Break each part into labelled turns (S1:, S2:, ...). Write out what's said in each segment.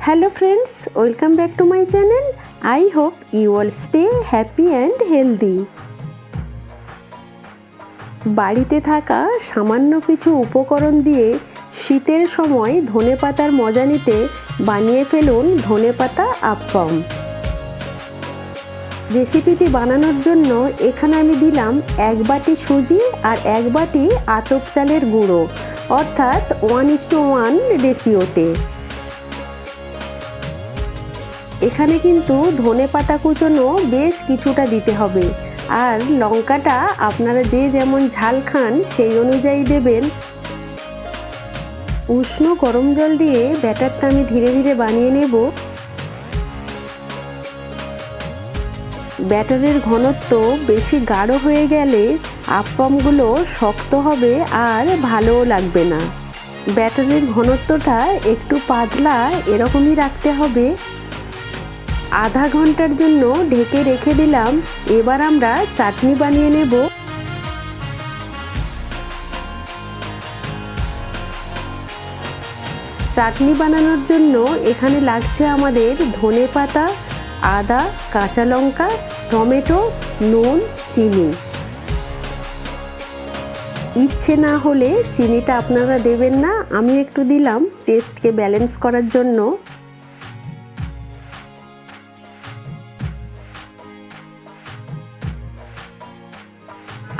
S1: Hello friends welcome back to my channel I hope you all stay happy and healthy বাড়িতে থাকা সামান্য কিছু উপকরণ দিয়ে শীতের সময় ধনেপাতার মজা নিতে বানিয়ে ফেলুন ধনেপাতা আপ্পম রেসিপিটি বানানোর জন্য এখানে আমি দিলাম এক বাটি সুজি আর এক বাটি আতপ চালের গুঁড়ো, অর্থাৎ ওয়ান ইস টু ওয়ান রেশিওতে এখানে কিন্তু ধনে পাতা কুচোনো বেশ কিছুটা দিতে হবে। আর লঙ্কাটা আপনারা যে যেমন ঝাল খান, সেই অনুযায়ী দেবেন। উষ্ণ গরম জল দিয়ে ব্যাটারটা আমি ধীরে ধীরে বানিয়ে নেব। ব্যাটারের ঘনত্ব বেশি গাঢ় হয়ে গেলে আপ্পমগুলো শক্ত হবে আর ভালোও লাগবে না। ব্যাটারের ঘনত্বটা একটু পাতলা এরকমই রাখতে হবে। আধা ঘণ্টার জন্য ঢেকে রেখে দিলাম। এবার আমরা চাটনি বানিয়ে নেব। চাটনি বানানোর জন্য এখানে লাগছে আমাদের ধনে পাতা, আদা, কাঁচা লঙ্কা, টমেটো, নুন, চিনি। ইচ্ছে না হলে চিনিটা আপনারা দেবেন না। আমি একটু দিলাম টেস্টকে ব্যালেন্স করার জন্য।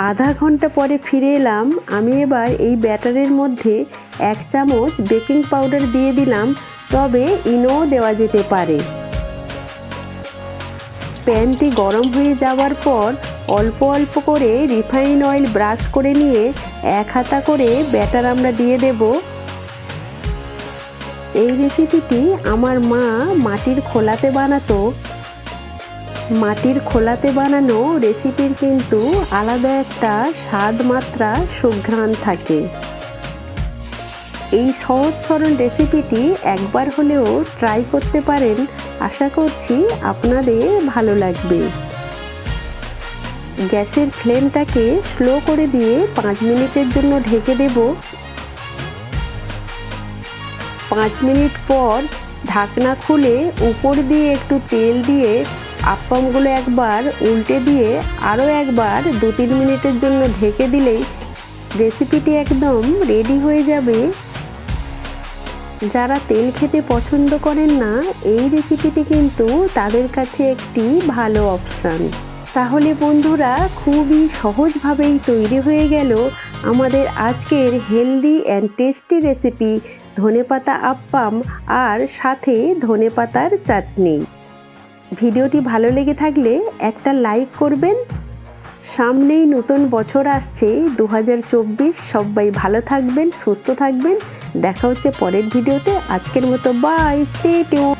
S1: আধা ঘণ্টা পরে ফিরে এলাম, আমি এবার এই ব্যাটারের মধ্যে এক চামচ বেকিং পাউডার দিয়ে দিলাম, তবে ইনো দেওয়া যেতে পারে। প্যানটি গরম হয়ে যাওয়ার পর অল্প অল্প করে রিফাইন অয়েল ব্রাশ করে নিয়ে এক হাতা করে ব্যাটার আমরা দিয়ে দেব। এই রেসিপিটি আমার মা মাটির খোলাতে বানাতো। মাটির খোলাতে বানানো রেসিপির কিন্তু আলাদা একটা স্বাদ মাত্রা সুঘ্রাণ থাকে। এই সহজ সরল রেসিপিটি একবার হলেও ট্রাই করতে পারেন, আশা করছি আপনাদের ভালো লাগবে। গ্যাসের ফ্লেমটাকে স্লো করে দিয়ে পাঁচ মিনিটের জন্য ঢেকে দেব। পাঁচ মিনিট পর ঢাকনা খুলে উপর দিয়ে একটু তেল দিয়ে আপ্পামগুলো একবার উল্টে দিয়ে আরও একবার দু তিন মিনিটের জন্য ঢেকে দিলেই রেসিপিটি একদম রেডি হয়ে যাবে। যারা তেল খেতে পছন্দ করেন না, এই রেসিপিটি কিন্তু তাদের কাছে একটি ভালো অপশান। তাহলে বন্ধুরা, খুবই সহজভাবেই তৈরি হয়ে গেল আমাদের আজকের হেলদি অ্যান্ড টেস্টি রেসিপি ধনেপাতা আপ্পাম আর সাথে ধনেপাতার চাটনি। ভিডিওটি ভালো লেগে থাকলে একটা লাইক করবেন। সামনেই নতুন বছর আসছে দু হাজার চব্বিশ, সবাই ভালো থাকবেন, সুস্থ থাকবেন। দেখা হচ্ছে পরের ভিডিওতে। আজকের মতো বাই স্টে টিউন